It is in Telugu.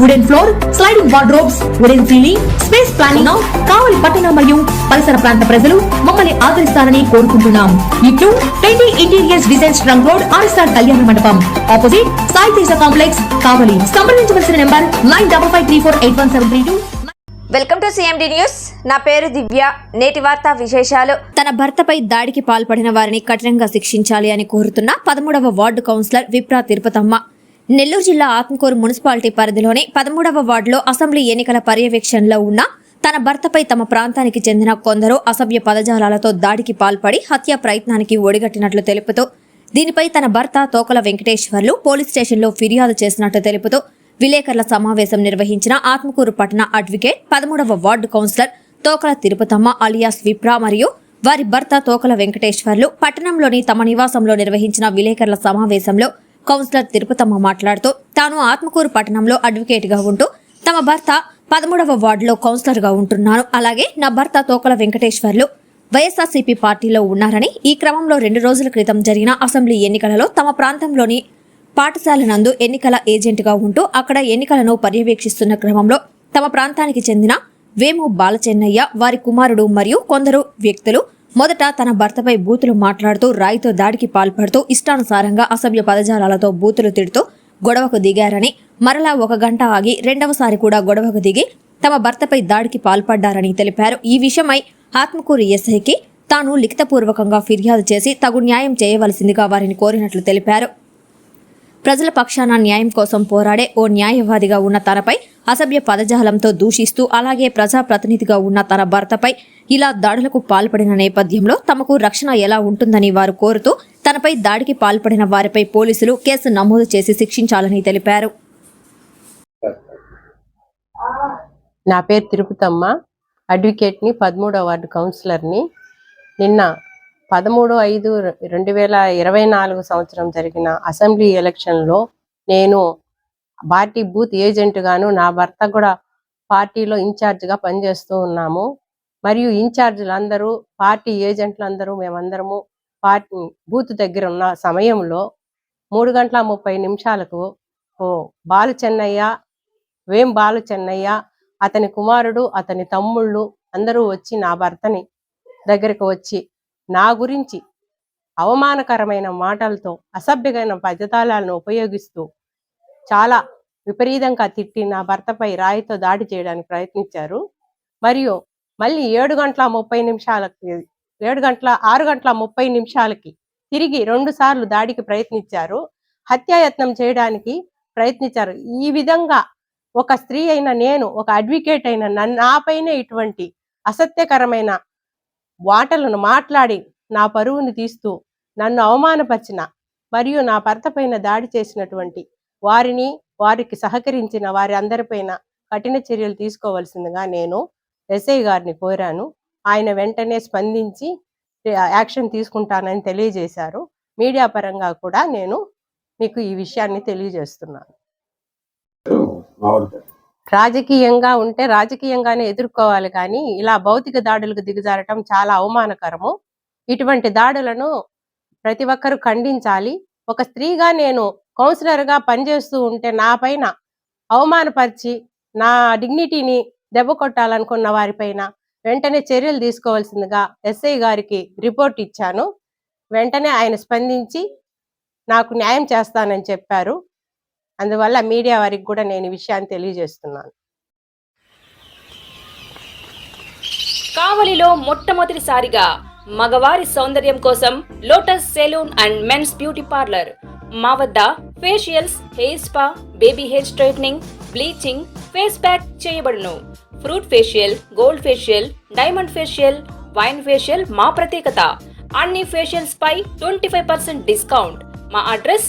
wooden floor sliding wardrobes wooden ceiling space planning Kavali పట్టణ మరియు పరిసర ప్రాంత ప్రజలు మమ్మల్ని ఆదరిస్తారని కోరుకుంటున్నాం. ఇట్లు twenty interiors designs trunk road RSR Kalyana Mandapam. Opposite Sai Teja complex Kavali. సంప్రదించవలసిన number nine double five three four eight one seven three two. Welcome to CMD news నా పేరు దివ్య. నేటి వార్తా విశేషాలు. తన భర్తపై దాడికి పాల్పడిన వారిని కఠినంగా శిక్షించాలి అని కోరుతున్న పదమూడవ వార్డు కౌన్సిలర్ విప్రా తిరుపతమ్మ. నెల్లూరు జిల్లా ఆత్మకూరు మున్సిపాలిటీ పరిధిలోని పదమూడవ వార్డులో అసెంబ్లీ ఎన్నికల పర్యవేక్షణలో ఉన్న తన భర్తపై తమ ప్రాంతానికి చెందిన కొందరు అసభ్య పదజాలాలతో దాడికి పాల్పడి హత్య ప్రయత్నానికి ఒడిగట్టినట్లు తెలుపుతూ దీనిపై తన భర్త తోకల వెంకటేశ్వర్లు పోలీస్ స్టేషన్లో ఫిర్యాదు చేసినట్లు తెలుపుతూ విలేకరుల సమావేశం నిర్వహించిన ఆత్మకూరు పట్టణ అడ్వకేట్ పదమూడవ ward councillor Tokala Tirupatamma alias Vipra మరియు వారి భర్త తోకల వెంకటేశ్వర్లు పట్టణంలోని తమ నివాసంలో నిర్వహించిన విలేకరుల సమావేశంలో కౌన్సిలర్ తిరుపతమ్మ మాట్లాడుతూ తాను ఆత్మకూరు పట్టణంలో అడ్వకేట్గా ఉంటూ తమ భర్త పదమూడవ వార్డులో కౌన్సిలర్గా ఉంటున్నాను. అలాగే నా భర్త తోకల వెంకటేశ్వర్లు వైఎస్ఆర్సీపీ పార్టీలో ఉన్నారని ఈ క్రమంలో రెండు రోజుల క్రితం జరిగిన అసెంబ్లీ ఎన్నికలలో తమ ప్రాంతంలోని పాఠశాల నందు ఎన్నికల ఏజెంట్గా ఉంటూ అక్కడ ఎన్నికలను పర్యవేక్షిస్తున్న క్రమంలో తమ ప్రాంతానికి చెందిన వేము బాలచెన్నయ్య వారి కుమారుడు మరియు కొందరు వ్యక్తులు మొదట తన భర్తపై బూతులు మాట్లాడుతూ రాయితో దాడికి పాల్పడుతూ ఇష్టానుసారంగా అసభ్య పదజాలాలతో బూతులు తిడుతూ గొడవకు దిగారని మరలా ఒక గంట ఆగి రెండవసారి కూడా గొడవకు దిగి తమ భర్తపై దాడికి పాల్పడ్డారని తెలిపారు. ఈ విషయమై ఆత్మకూరు ఎస్ఐకి తాను లిఖితపూర్వకంగా ఫిర్యాదు చేసి తగు న్యాయం చేయవలసిందిగా వారిని కోరినట్లు తెలిపారు. ప్రజల పక్షాన న్యాయం కోసం పోరాడే ఓ న్యాయవాదిగా ఉన్న తనపై అసభ్య పదజాలంతో దూషిస్తూ అలాగే ప్రజాప్రతినిధిగా ఉన్న తన భర్తపై ఇలా దాడులకు పాల్పడిన నేపథ్యంలో తమకు రక్షణ ఎలా ఉంటుందని వారు కోరుతూ తనపై దాడికి పాల్పడిన వారిపై పోలీసులు కేసు నమోదు చేసి శిక్షించాలని తెలిపారు. నా పేరు తిరుపతమ్మ. అడ్వకేట్ని పదమూడవ వార్డు కౌన్సిలర్ని. నిన్న పదమూడు ఐదు రెండు వేల ఇరవై నాలుగు సంవత్సరం జరిగిన అసెంబ్లీ ఎలక్షన్లో నేను పార్టీ బూత్ ఏజెంట్గాను నా భర్త కూడా పార్టీలో ఇన్ఛార్జ్గా పనిచేస్తూ ఉన్నాము. మరియు ఇన్ఛార్జీలందరూ పార్టీ ఏజెంట్లందరూ మేమందరము పార్టీ బూత్ దగ్గర ఉన్న సమయంలో మూడు గంటల ముప్పై నిమిషాలకు ఓ బాలు చెన్నయ్య వేం బాలు చెన్నయ్య అతని కుమారుడు అతని తమ్ముళ్ళు అందరూ వచ్చి నా భర్తని దగ్గరకు వచ్చి నా గురించి అవమానకరమైన మాటలతో అసభ్యమైన పదజాలను ఉపయోగిస్తూ చాలా విపరీతంగా తిట్టి నా భర్తపై రాయితో దాడి చేయడానికి ప్రయత్నించారు. మరియు మళ్ళీ ఏడు గంటల ముప్పై నిమిషాలకి ఏడు గంటల ఆరు గంటల ముప్పై నిమిషాలకి తిరిగి రెండు సార్లు దాడికి ప్రయత్నించారు. హత్యాయత్నం చేయడానికి ప్రయత్నించారు. ఈ విధంగా ఒక స్త్రీ అయిన నేను ఒక అడ్వకేట్ అయిన నాపైనే ఇటువంటి అసత్యకరమైన వాటలను మాట్లాడి నా పరువుని తీస్తూ నన్ను అవమానపరిచిన మరియు నా భర్త పైన దాడి చేసినటువంటి వారిని వారికి సహకరించిన వారి అందరిపైన కఠిన చర్యలు తీసుకోవాల్సిందిగా నేను ఎస్ఐ గారిని కోరాను. ఆయన వెంటనే స్పందించి యాక్షన్ తీసుకుంటానని తెలియజేశారు. మీడియా పరంగా కూడా నేను మీకు ఈ విషయాన్ని తెలియజేస్తున్నాను. రాజకీయంగా ఉంటే రాజకీయంగానే ఎదుర్కోవాలి కానీ ఇలా భౌతిక దాడులకు దిగజారటం చాలా అవమానకరము. ఇటువంటి దాడులను ప్రతి ఒక్కరూ ఖండించాలి. ఒక స్త్రీగా నేను కౌన్సిలర్గా పనిచేస్తూ ఉంటే నా పైన అవమానపరిచి నా డిగ్నిటీని దెబ్బ కొట్టాలనుకున్న వారిపైన వెంటనే చర్యలు తీసుకోవాల్సిందిగా ఎస్ఐ గారికి రిపోర్ట్ ఇచ్చాను. వెంటనే ఆయన స్పందించి నాకు న్యాయం చేస్తానని చెప్పారు. అందువల్ల మీడియా వారికి కూడా నేను విషయాన్ని తెలియజేస్తున్నాను. కావలిలో మొట్టమొదటిసారిగా మగవారి సౌందర్యం కోసం lotus salon and men's beauty parlour. మా వద్ద facials hair spa baby hair straightening bleaching face pack చేయబడును. Fruit facial gold facial diamond facial wine facial మా ప్రత్యేకత. అన్ని ఫేషియల్స్ పై ట్వంటీ ఫైవ్ పర్సెంట్ డిస్కౌంట్. మా అడ్రస్